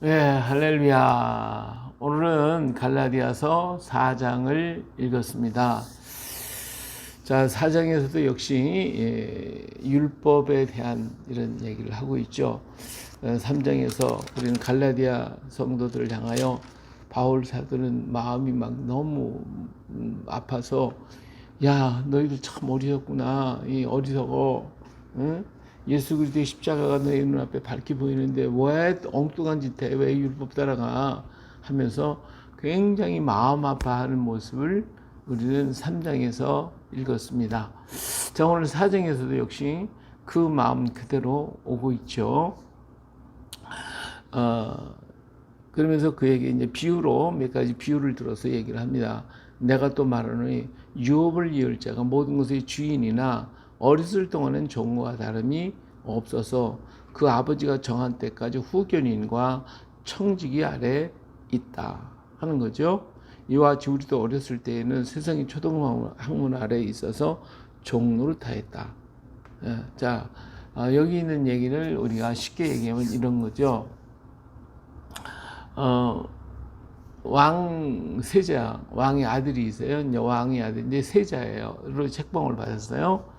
네, 할렐루야. 오늘은 갈라디아서 4장을 읽었습니다. 자, 4장에서도 역시 예, 율법에 대한 이런 얘기를 하고 있죠. 3장에서 우리는 갈라디아 성도들을 향하여 바울 사도는 마음이 막 너무 음, 아파서 야, 너희들 참 어리석구나. 이 어리석어. 응? 예수 그리스도의 십자가가 너희 눈앞에 밝게 보이는데 왜 엉뚱한 짓 해? 왜 율법 따라가? 하면서 굉장히 마음 아파하는 모습을 우리는 3장에서 읽었습니다. 자, 오늘 4장에서도 역시 그 마음 그대로 오고 있죠. 어, 그러면서 그에게 이제 비유로 몇 가지 비유를 들어서 얘기를 합니다. 내가 또 말하노니 유업을 이을 자가 모든 것의 주인이나 어렸을 동안은 종과 다름이 없어서 그 아버지가 정한 때까지 후견인과 청지기 아래 있다 하는 거죠. 이와 같이 우리도 어렸을 때에는 세상의 초등학문 아래에 있어서 종로를 타했다. 예, 자, 아, 여기 있는 얘기를 우리가 쉽게 얘기하면 이런 거죠. 어, 왕 세자, 왕의 아들이 있어요. 왕의 아들, 이제 세자예요. 로 책봉을 받았어요.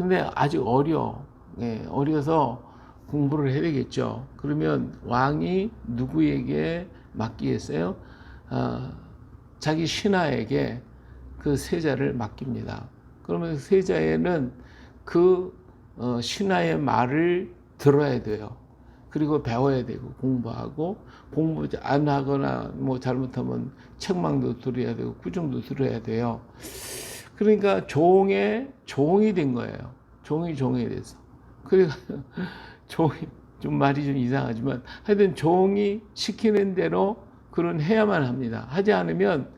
근데 아직 어려. 예, 어려서 공부를 해야 되겠죠. 그러면 왕이 누구에게 맡기겠어요? 어, 자기 신하에게 그 세자를 맡깁니다. 그러면 세자에는 그 어, 신하의 말을 들어야 돼요. 그리고 배워야 되고 공부하고 공부 안 하거나 뭐 잘못하면 책망도 들어야 되고 구정도 들어야 돼요. 그러니까 종의 종이 된 거예요. 종이 종이 돼서. 그래서 종이 좀 말이 좀 이상하지만 하여튼 종이 시키는 대로 그런 해야만 합니다. 하지 않으면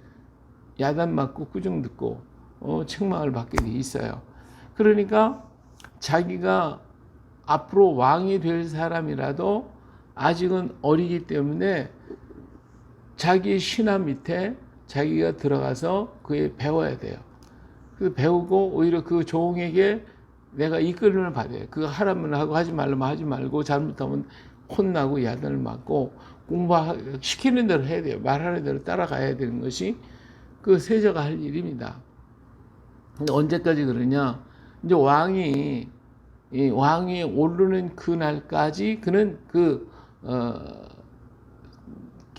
야단 맞고 꾸중 듣고 어, 책망을 받게 돼 있어요. 그러니까 자기가 앞으로 왕이 될 사람이라도 아직은 어리기 때문에 자기 신하 밑에 자기가 들어가서 그에 배워야 돼요. 그 배우고 오히려 그 종에게 내가 이끌림을 받아요. 그거 하라면 하고 하지 말라면 하지 말고 잘못하면 혼나고 야단을 맞고 공부 시키는 대로 해야 돼요. 말하는 대로 따라가야 되는 것이 그 세자가 할 일입니다. 근데 언제까지 그러냐? 이제 왕이 이 왕이 오르는 그날까지 그는 그 어,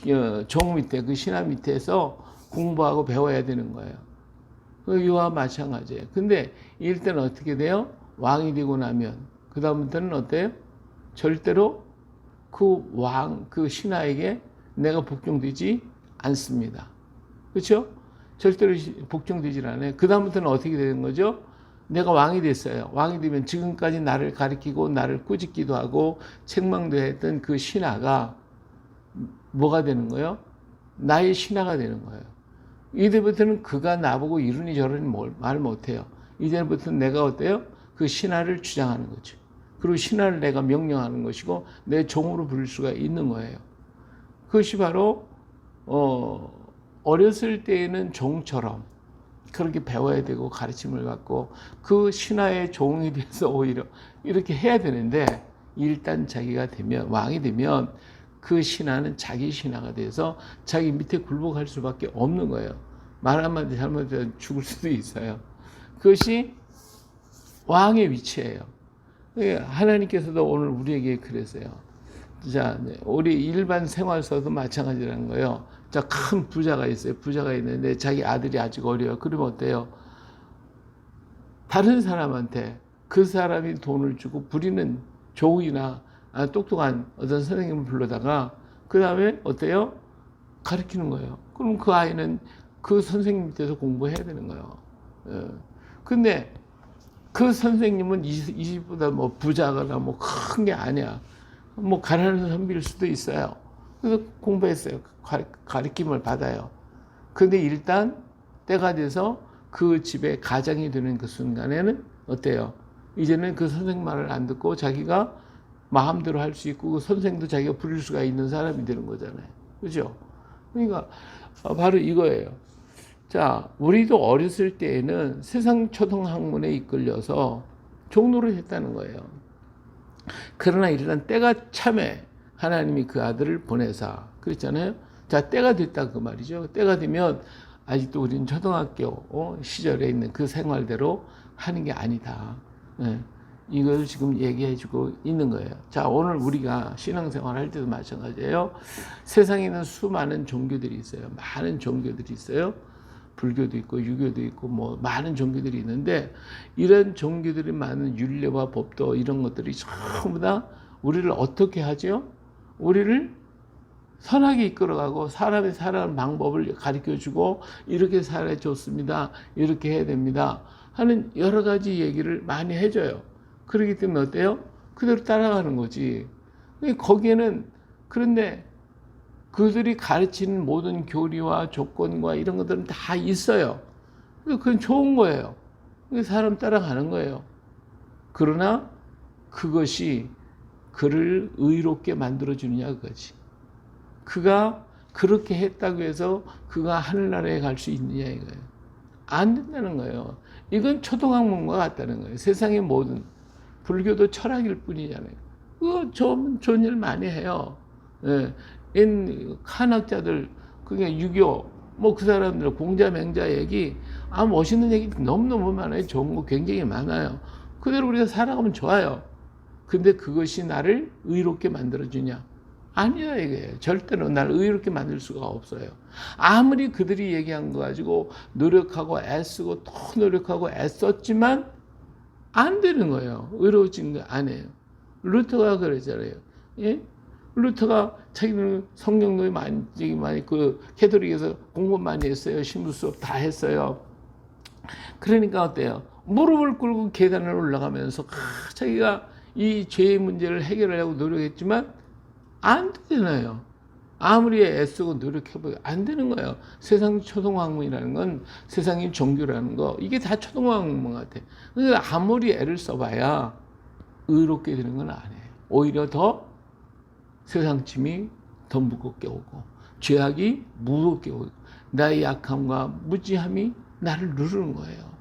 어, 종 밑에 그 신하 밑에서 공부하고 배워야 되는 거예요. 그 이와 마찬가지예요. 근데 이럴 때는 어떻게 돼요? 왕이 되고 나면 그 다음부터는 어때요? 절대로 그 왕, 그 신하에게 내가 복종되지 않습니다. 그렇죠? 절대로 복종되질 않아요. 그 다음부터는 어떻게 되는 거죠? 내가 왕이 됐어요. 왕이 되면 지금까지 나를 가리키고 나를 꾸짖기도 하고 책망도 했던 그 신하가 뭐가 되는 거예요? 나의 신하가 되는 거예요. 이제부터는 그가 나보고 이러니 저러니 말 못해요. 이제부터는 내가 어때요? 그 신하를 주장하는 거죠. 그리고 신하를 내가 명령하는 것이고 내 종으로 부를 수가 있는 거예요. 그것이 바로 어, 어렸을 때에는 종처럼 그렇게 배워야 되고 가르침을 받고 그 신하의 종이 돼서 오히려 이렇게 해야 되는데 일단 자기가 되면 왕이 되면 그 신하는 자기 신하가 돼서 자기 밑에 굴복할 수밖에 없는 거예요. 말 한마디 잘못하면 죽을 수도 있어요. 그것이 왕의 위치예요. 하나님께서도 오늘 우리에게 그랬어요. 자, 우리 일반 생활서도 마찬가지라는 거예요. 자, 큰 부자가 있어요. 부자가 있는데 자기 아들이 아직 어려요. 그러면 어때요? 다른 사람한테 그 사람이 돈을 주고 부리는 종이나 아, 똑똑한 어떤 선생님을 불러다가 그 다음에 어때요? 가르치는 거예요. 그럼 그 아이는 그 선생님 밑에서 공부해야 되는 거예요. 예. 근데 그 선생님은 이 집보다 뭐 부자거나 뭐 큰 게 아니야. 뭐 가난한 선비일 수도 있어요. 그래서 공부했어요. 가르침을 받아요. 근데 일단 때가 돼서 그 집에 가장이 되는 그 순간에는 어때요? 이제는 그 선생 말을 안 듣고 자기가 마음대로 할 수 있고 그 선생도 자기가 부릴 수가 있는 사람이 되는 거잖아요. 그죠? 그러니까 바로 이거예요. 자, 우리도 어렸을 때에는 세상 초등학문에 이끌려서 종로를 했다는 거예요. 그러나 일단 때가 참에 하나님이 그 아들을 보내사 그랬잖아요. 자 때가 됐다 그 말이죠. 때가 되면 아직도 우리는 초등학교 어, 시절에 있는 그 생활대로 하는 게 아니다. 예. 이걸 지금 얘기해 주고 있는 거예요. 자 오늘 우리가 신앙생활 할 때도 마찬가지예요. 세상에 있는 수많은 종교들이 있어요. 많은 종교들이 있어요. 불교도 있고 유교도 있고 뭐 많은 종교들이 있는데 이런 종교들이 많은 율례와 법도 이런 것들이 전부 다 우리를 어떻게 하죠? 우리를 선하게 이끌어가고 사람이 살아가는 방법을 가르쳐 주고 이렇게 살아 좋습니다. 이렇게 해야 됩니다. 하는 여러 가지 얘기를 많이 해줘요. 그렇기 때문에 어때요? 그대로 따라가는 거지. 거기에는 그런데 그들이 가르치는 모든 교리와 조건과 이런 것들은 다 있어요. 그건 좋은 거예요. 사람 따라가는 거예요. 그러나 그것이 그를 의롭게 만들어주느냐 그거지. 그가 그렇게 했다고 해서 그가 하늘나라에 갈 수 있느냐 이거예요. 안 된다는 거예요. 이건 초등학문과 같다는 거예요. 세상의 모든 불교도 철학일 뿐이잖아요. 그거 좋은 좋은 일 많이 해요. 예. 인 한학자들 그게 유교 뭐 그 사람들 공자 맹자 얘기 아 멋있는 얘기 너무너무 많아요. 좋은 거 굉장히 많아요. 그대로 우리가 살아가면 좋아요. 근데 그것이 나를 의롭게 만들어 주냐? 아니야 이게 절대로 나를 의롭게 만들 수가 없어요. 아무리 그들이 얘기한 거 가지고 노력하고 애쓰고 또 노력하고 애썼지만 안 되는 거예요. 의로워진 거 아니에요. 루터가 그러잖아요. 예? 루터가 자기는 성경도 많이 많이 그 캐톨릭에서 공부 많이 했어요. 신부 수업 다 했어요. 그러니까 어때요? 무릎을 꿇고 계단을 올라가면서 아, 자기가 이 죄의 문제를 해결하려고 노력했지만 안 되잖아요. 아무리 애쓰고 노력해봐도 안 되는 거예요. 세상 초등학문이라는 건 세상의 종교라는 거 이게 다 초등학문 같아. 그러니까 아무리 애를 써봐야 의롭게 되는 건 아니에요. 오히려 더 세상 짐이 더 무겁게 오고 죄악이 무겁게 오고 나의 약함과 무지함이 나를 누르는 거예요.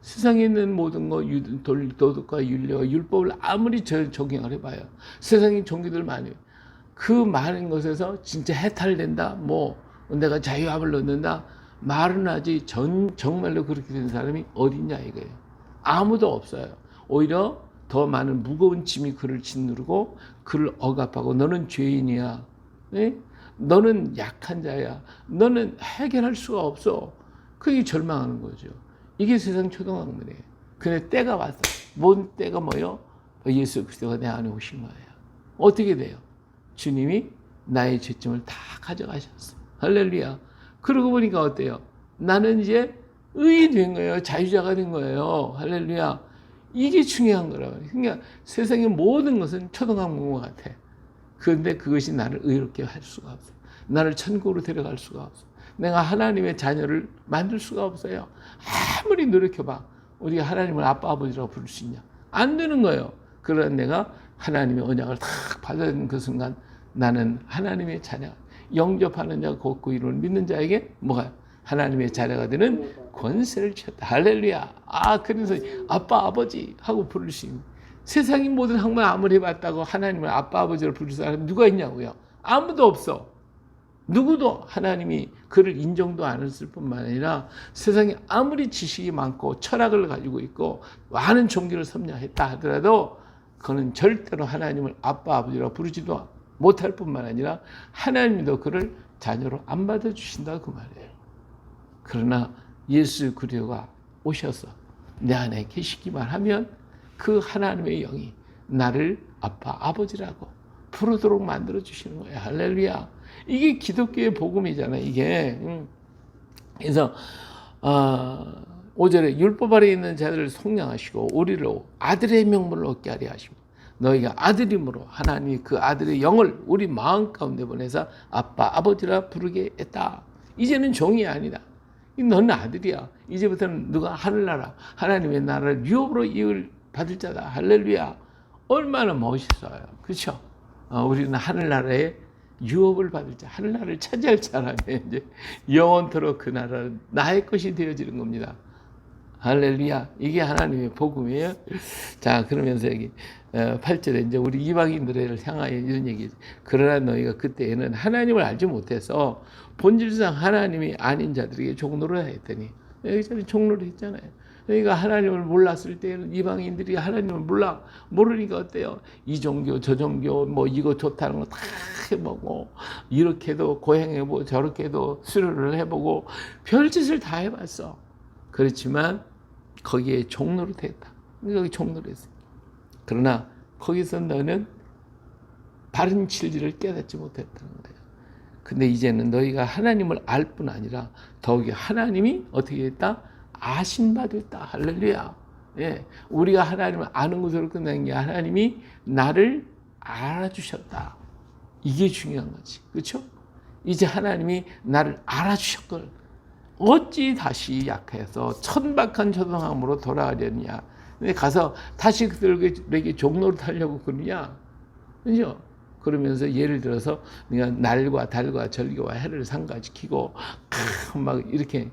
세상에 있는 모든 거 도덕과 윤리와 율법을 아무리 저- 적용을 해봐요. 세상에 종교들 많이 그 많은 것에서 진짜 해탈된다. 뭐 내가 자유함을 얻는다. 말은 하지 전 정말로 그렇게 된 사람이 어딨냐 이거예요. 아무도 없어요. 오히려 더 많은 무거운 짐이 그를 짓누르고 그를 억압하고 너는 죄인이야. 예? 너는 약한 자야. 너는 해결할 수가 없어. 그게 절망하는 거죠. 이게 세상 초등학문이에요. 근데 때가 왔어. 뭔 때가 뭐요? 예수 그리스도가 내 안에 오신 거예요. 어떻게 돼요? 주님이 나의 죄점을 다 가져가셨어. 할렐루야. 그러고 보니까 어때요? 나는 이제 의인 된 거예요. 자유자가 된 거예요. 할렐루야. 이게 중요한 거라고. 그러니까 세상의 모든 것은 초등학문과 같아. 그런데 그것이 나를 의롭게 할 수가 없어. 나를 천국으로 데려갈 수가 없어. 내가 하나님의 자녀를 만들 수가 없어요. 아무리 노력해봐. 우리가 하나님을 아빠 아버지라고 부를 수 있냐? 안 되는 거예요. 그러나 내가 하나님의 언약을 탁 받아들인 그 순간 나는 하나님의 자녀, 영접하는 자, 곧그 이름을 믿는 자에게 뭐가 하나님의 자녀가 되는 권세를 쳤다. 할렐루야. 아, 그래서 아빠, 아버지 하고 부를 수 있는. 세상이 모든 학문 아무리 해봤다고 하나님을 아빠, 아버지로 부를 사람 누가 있냐고요? 아무도 없어. 누구도 하나님이 그를 인정도 안 했을 뿐만 아니라 세상에 아무리 지식이 많고 철학을 가지고 있고 많은 종교를 섭렵했다 하더라도 그는 절대로 하나님을 아빠 아버지라고 부르지도 못할 뿐만 아니라 하나님도 그를 자녀로 안 받아 주신다 그 말이에요. 그러나 예수 그리스도가 오셔서 내 안에 계시기만 하면 그 하나님의 영이 나를 아빠 아버지라고 부르도록 만들어 주시는 거예요. 할렐루야. 이게 기독교의 복음이잖아요. 이게 음. 그래서 어, 5절에 율법 아래 있는 자들을 속량하시고 우리를 아들의 명분을 얻게 하려 하시고 너희가 아들임으로 하나님이 그 아들의 영을 우리 마음 가운데 보내서 아빠 아버지라 부르게 했다. 이제는 종이 아니다. 너는 아들이야. 이제부터는 누가 하늘나라 하나님의 나라를 유업으로 이을 받을 자다. 할렐루야. 얼마나 멋있어요. 그렇죠? 어, 우리는 하늘나라의 유업을 받을 자, 하늘나라를 차지할 사람이 이제 영원토록 그 나라는 나의 것이 되어지는 겁니다. 할렐루야. 이게 하나님의 복음이에요. 자, 그러면서 여기 8절에 이제 우리 이방인들을 향하여 이런 얘기. 그러나 너희가 그때에는 하나님을 알지 못해서 본질상 하나님이 아닌 자들에게 종로를 했더니 여기 전에 종로를 했잖아요. 너희가 하나님을 몰랐을 때는 이방인들이 하나님을 몰라 모르니까 어때요? 이 종교 저 종교 뭐 이거 좋다는 거 다 해보고 이렇게도 고행해보고 저렇게도 수료를 해보고 별짓을 다 해봤어. 그렇지만 거기에 종로를 했다. 여기 종로를 했어. 그러나 거기서 너는 바른 진리를 깨닫지 못했다는 거예요. 근데 이제는 너희가 하나님을 알 뿐 아니라 더욱이 하나님이 어떻게 했다? 아신 바 됐다. 할렐루야. 예. 우리가 하나님을 아는 것으로 끝난 게 하나님이 나를 알아주셨다. 이게 중요한 거지. 그렇죠? 이제 하나님이 나를 알아주셨걸. 어찌 다시 약해서 천박한 초등함으로 돌아가려느냐. 근데 가서 다시 그들에게 종로를 타려고 그러냐. 그죠? 그러면서 예를 들어서 네가 날과 달과 절기와 해를 상가시키고 막 이렇게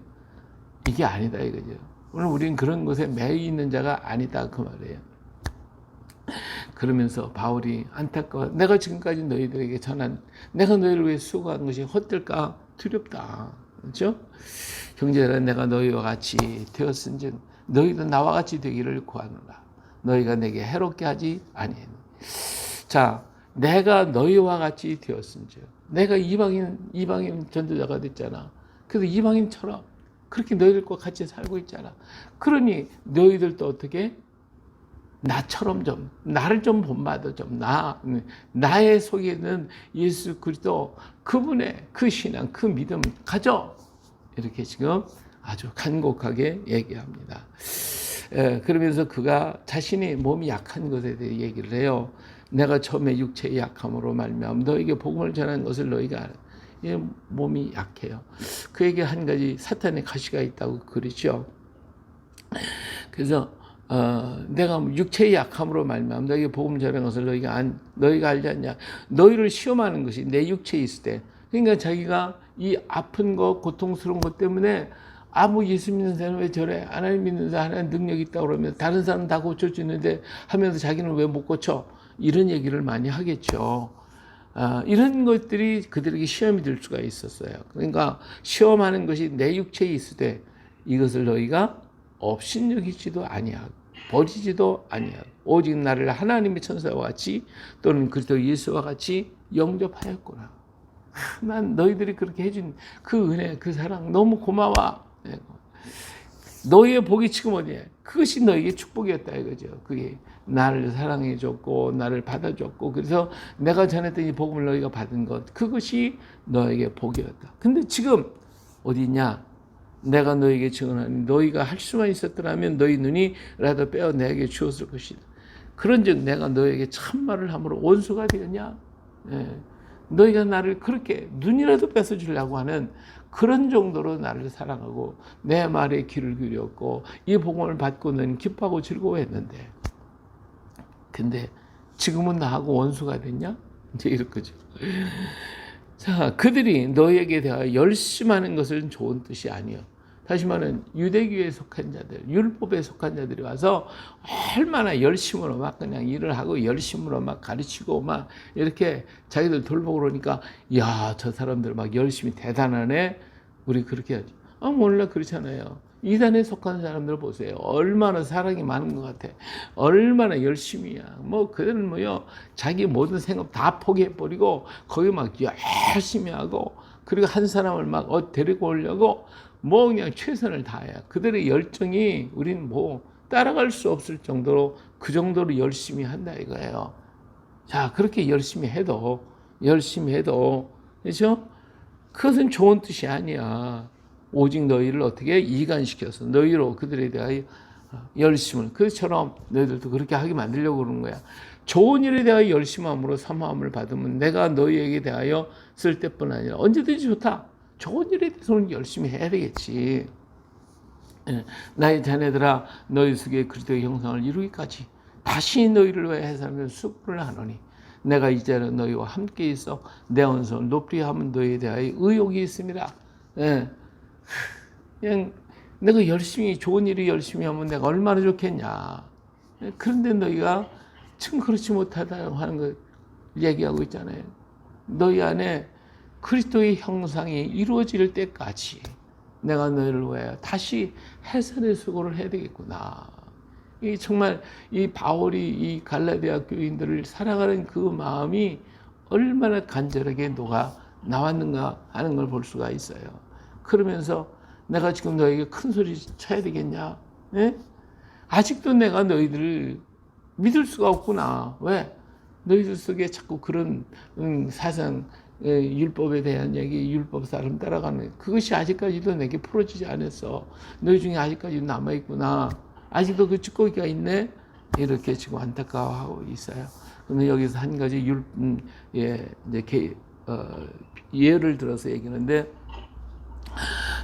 이게 아니다 이거죠. 오늘 우리는 그런 것에 매여 있는 자가 아니다 그 말이에요. 그러면서 바울이 안타까워 내가 지금까지 너희들에게 전한 내가 너희를 위해 수고한 것이 헛될까 두렵다. 그렇죠? 형제들아 내가 너희와 같이 되었은즉 너희도 나와 같이 되기를 구하노라. 너희가 내게 해롭게 하지 아니하니. 자, 내가 너희와 같이 되었은즉 내가 이방인 이방인 전도자가 됐잖아. 그래서 이방인처럼 그렇게 너희들과 같이 살고 있잖아. 그러니 너희들도 어떻게 나처럼 좀 나를 좀 본받아 좀 나 나의 속에 있는 예수 그리스도 그분의 그 신앙 그 믿음 가져 이렇게 지금 아주 간곡하게 얘기합니다. 에, 그러면서 그가 자신이 몸이 약한 것에 대해 얘기를 해요. 내가 처음에 육체의 약함으로 말미암아 너에게 복음을 전한 것을 너희가 알아. 이 몸이 약해요. 그에게 한 가지 사탄의 가시가 있다고 그러죠. 그래서 어, 내가 육체의 약함으로 말미암아 너에게 복음 전한 것을 너희가 안, 너희가 알지 않냐? 너희를 시험하는 것이 내 육체에 있을 때. 그러니까 자기가 이 아픈 것, 고통스러운 것 때문에 아무 예수 믿는 사람 왜 저래? 하나님 믿는 사람 하나님 능력 있다 그러면 다른 사람 다 있는데 하면서 자기는 왜 못 고쳐? 이런 얘기를 많이 하겠죠. 아, 이런 것들이 그들에게 시험이 될 수가 있었어요. 그러니까 시험하는 것이 내 육체에 때 이것을 너희가 업신여기지도 아니하고 버리지도 아니하고 오직 나를 하나님의 천사와 같이 또는 그리스도 예수와 같이 영접하였구나. 난 너희들이 그렇게 해준 그 은혜, 그 사랑 너무 고마워. 너희의 복이 지금 어디에? 그것이 너에게 축복이었다 이거죠. 그게 나를 사랑해 줬고 나를 받아 줬고 그래서 내가 전했던 이 복음을 너희가 받은 것 그것이 너에게 복이었다. 근데 지금 어디 있냐? 내가 너에게 증언하니 너희가 할 수만 있었더라면 너희 눈이라도 빼어 내게 주었을 것이다. 그런즉 내가 너에게 참말을 함으로 원수가 되었냐? 예. 너희가 나를 그렇게 눈이라도 뺏어 주려고 하는 그런 정도로 나를 사랑하고 내 말에 귀를 기울였고 이 복음을 받고는 기뻐하고 즐거워했는데 근데 지금은 나하고 원수가 됐냐? 이제 이럴 거죠. 자, 그들이 너에게 대하여 열심하는 것은 좋은 뜻이 아니요. 다시 말하면 유대교에 속한 자들, 율법에 속한 자들이 와서 얼마나 열심으로 막 그냥 일을 하고 열심으로 막 가르치고 막 이렇게 자기들 돌보고 그러니까 야, 저 사람들 막 열심히 대단하네. 우리 그렇게 하죠. 아, 몰라 그렇잖아요. 이단에 속한 사람들 보세요. 얼마나 사랑이 많은 것 같아. 얼마나 열심히야. 뭐, 그들은 뭐요. 자기 모든 생각 다 포기해버리고, 거기 막 열심히 하고, 그리고 한 사람을 막 어, 데리고 오려고, 뭐 그냥 최선을 다해요. 그들의 열정이 우리는 뭐 따라갈 수 없을 정도로 그 정도로 열심히 한다 이거예요. 자, 그렇게 열심히 해도, 열심히 해도, 그렇죠? 그것은 좋은 뜻이 아니야. 오직 너희를 어떻게 이간시켜서 너희로 그들에 대하여 열심을 그처럼 너희들도 그렇게 하게 만들려고 그러는 거야. 좋은 일에 대하여 열심함으로 사모함을 받으면 내가 너희에게 대하여 쓸 때뿐 아니라 언제든지 좋다. 좋은 일에 대해서는 열심히 해야 되겠지. 예, 나의 자네들아 너희 속에 그리스도의 형상을 이루기까지 다시 너희를 위해 해산을 수고를 하노니 내가 이제는 너희와 함께 있어 내 언성을 높이 하면 너희에 대하여 의욕이 있습니다. 예. 그냥 내가 열심히 좋은 일을 열심히 하면 내가 얼마나 좋겠냐. 예, 그런데 너희가 지금 그렇지 못하다 하는 걸 얘기하고 있잖아요. 너희 안에 그리스도의 형상이 이루어질 때까지 내가 너희를 위하여 다시 해산의 수고를 해야 되겠구나. 이 정말 이 바울이 이 갈라디아 교인들을 사랑하는 그 마음이 얼마나 간절하게 녹아 나왔는가 하는 걸 볼 수가 있어요. 그러면서 내가 지금 너에게 큰 소리 쳐야 되겠냐? 예? 아직도 내가 너희들을 믿을 수가 없구나. 왜? 너희들 속에 자꾸 그런 음, 사상, 예, 율법에 대한 얘기, 율법 사람 따라가는 그것이 아직까지도 내게 풀어지지 않았어. 너희 중에 아직까지 남아 있구나. 아직도 그 찌꺼기가 있네. 이렇게 지금 안타까워하고 있어요. 근데 여기서 한 가지 율, 음, 예, 이제 개, 어, 예를 들어서 얘기하는데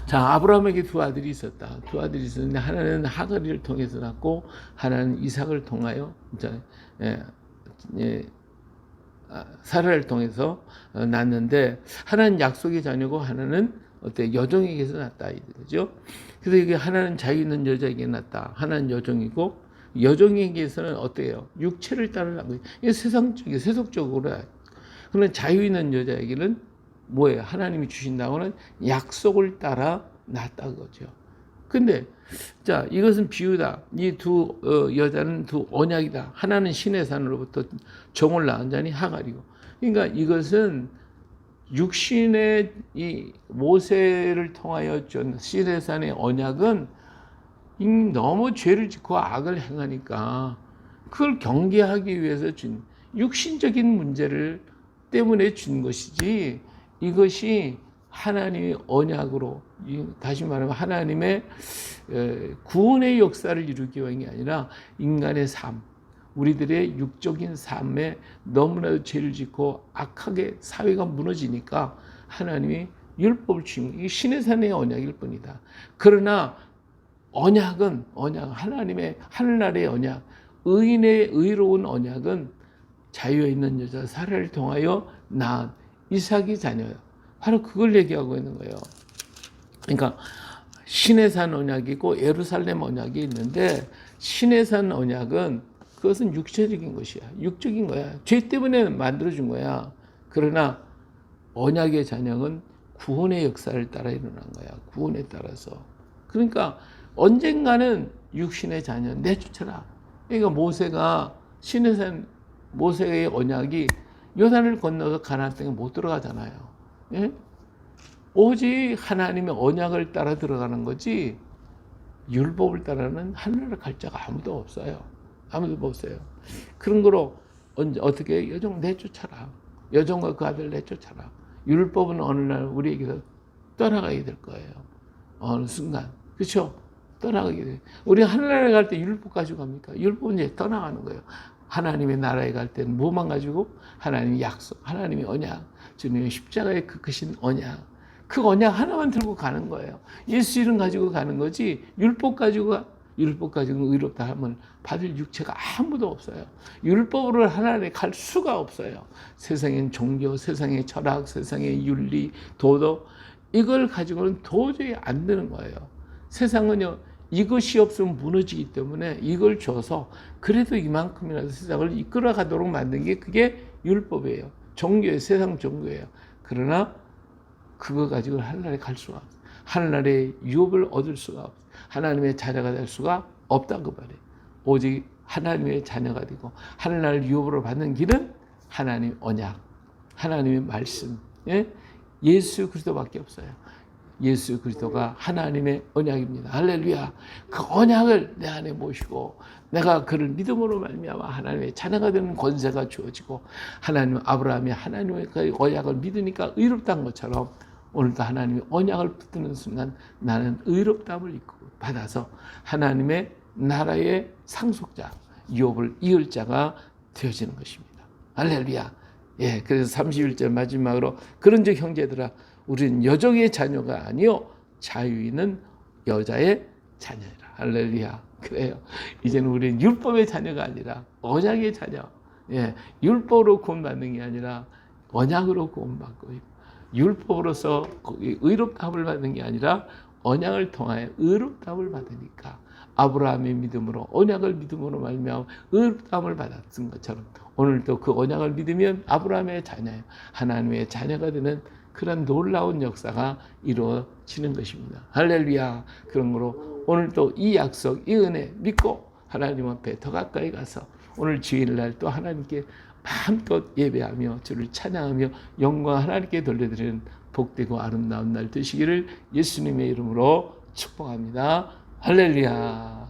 자, 아브라함에게 두 아들이 있었다. 두 아들이 있었는데 하나는 하가리를 통해서 낳고 하나는 이삭을 통하여 이제 예, 예, 아, 사라를 통해서 어, 낳는데 하나는 약속의 자녀고 하나는 어때 여종에게서 낳다 이거죠. 그래서 이게 하나는 자유 있는 여자에게 낳다. 하나는 여종이고 여종에게서는 어때요? 육체를 따라 낳고 이게 세상적이 세속적으로 그러나 자유 있는 여자에게는 뭐예요? 하나님이 주신다고는 약속을 따라 낳았다 그거죠. 근데 자 이것은 비유다. 이두 어, 여자는 두 언약이다. 하나는 신의 산으로부터 종을 낳은 자니 하갈이고. 그러니까 이것은 육신의 이 모세를 통하여 준 신의 산의 언약은 이 너무 죄를 짓고 악을 행하니까 그걸 경계하기 위해서 준 육신적인 문제를 때문에 준 것이지 이것이 하나님의 언약으로 다시 말하면 하나님의 구원의 역사를 이루기 게 아니라 인간의 삶, 우리들의 육적인 삶에 너무나도 죄를 짓고 악하게 사회가 무너지니까 하나님이 율법을 주신 이 신의 산의 언약일 뿐이다. 그러나 언약은 언약 하나님의 하늘나라의 언약, 의인의 의로운 언약은 자유에 있는 여자 사라를 통하여 낳은 이삭이 자녀예요. 바로 그걸 얘기하고 있는 거예요. 그러니까 신의 산 언약이고 예루살렘 언약이 있는데 신의 산 언약은 그것은 육체적인 것이야. 육적인 거야. 죄 때문에 만들어준 거야. 그러나 언약의 잔영은 구원의 역사를 따라 일어난 거야. 구원에 따라서. 그러니까 언젠가는 육신의 자녀 내쫓아라. 그러니까 모세가 신의 산 모세의 언약이 요단을 건너서 가나안 땅에 못 들어가잖아요. 예? 오직 하나님의 언약을 따라 들어가는 거지 율법을 따라는 하늘을 갈 자가 아무도 없어요. 아무도 없어요. 그런 거로 언제 어떻게 여종 내쫓아라. 여종과 그 아들 내쫓아라. 율법은 어느 날 우리에게서 떠나가게 될 거예요. 어느 순간. 그렇죠? 떠나가게 돼. 우리 하늘나라에 갈 때 율법 가지고 갑니까? 율법은 이제 떠나가는 거예요. 하나님의 나라에 갈 때는 뭐만 가지고 하나님의 약속, 하나님의 언약, 주님의 십자가에 그 크신 언약, 그 언약 하나만 들고 가는 거예요. 예수 이름 가지고 가는 거지 율법 가지고 율법 가지고 의롭다 하면 받을 육체가 아무도 없어요. 율법으로 하나님에 갈 수가 없어요. 세상엔 종교, 세상의 철학, 세상의 윤리, 도덕 이걸 가지고는 도저히 안 되는 거예요. 세상은요 이것이 없으면 무너지기 때문에 이걸 줘서 그래도 이만큼이라도 세상을 이끌어 가도록 만든 게 그게 율법이에요. 종교예요. 세상 종교예요. 그러나 그거 가지고 하늘나라에 갈 수가 없어요. 하늘나라의 유업을 얻을 수가 없어요. 하나님의 자녀가 될 수가 없다고 말해요. 오직 하나님의 자녀가 되고 하늘나라를 유업으로 받는 길은 하나님 언약, 하나님의 말씀, 예? 예수 그리스도밖에 없어요. 예수 그리스도가 하나님의 언약입니다. 할렐루야. 그 언약을 내 안에 모시고 내가 그를 믿음으로 말미암아 하나님의 자녀가 되는 권세가 주어지고 하나님 아브라함이 하나님의 그 언약을 믿으니까 의롭다는 것처럼 오늘도 하나님의 언약을 붙드는 순간 나는 의롭다함을 받아서 하나님의 나라의 상속자, 유업을 이을 자가 되어지는 것입니다. 할렐루야. 예, 그래서 31절 마지막으로 그런즉 형제들아 우리는 여종의 자녀가 아니요 자유 있는 여자의 자녀라. 할렐루야. 그래요. 이제는 우리는 율법의 자녀가 아니라 언약의 자녀. 예, 율법으로 구원받는 게 아니라 언약으로 구원받고 율법으로서 의롭다함을 받는 게 아니라 언약을 통하여 의롭다함을 받으니까 아브라함의 믿음으로 언약을 믿음으로 말미암아 의롭다함을 받았던 것처럼 오늘도 그 언약을 믿으면 아브라함의 자녀예요. 하나님의 자녀가 되는 그런 놀라운 역사가 이루어지는 것입니다. 할렐루야. 그러므로 오늘도 이 약속, 이 은혜 믿고 하나님 앞에 더 가까이 가서 오늘 주일날 또 하나님께 마음껏 예배하며 주를 찬양하며 영광 하나님께 돌려드리는 복되고 아름다운 날 되시기를 예수님의 이름으로 축복합니다. 할렐루야.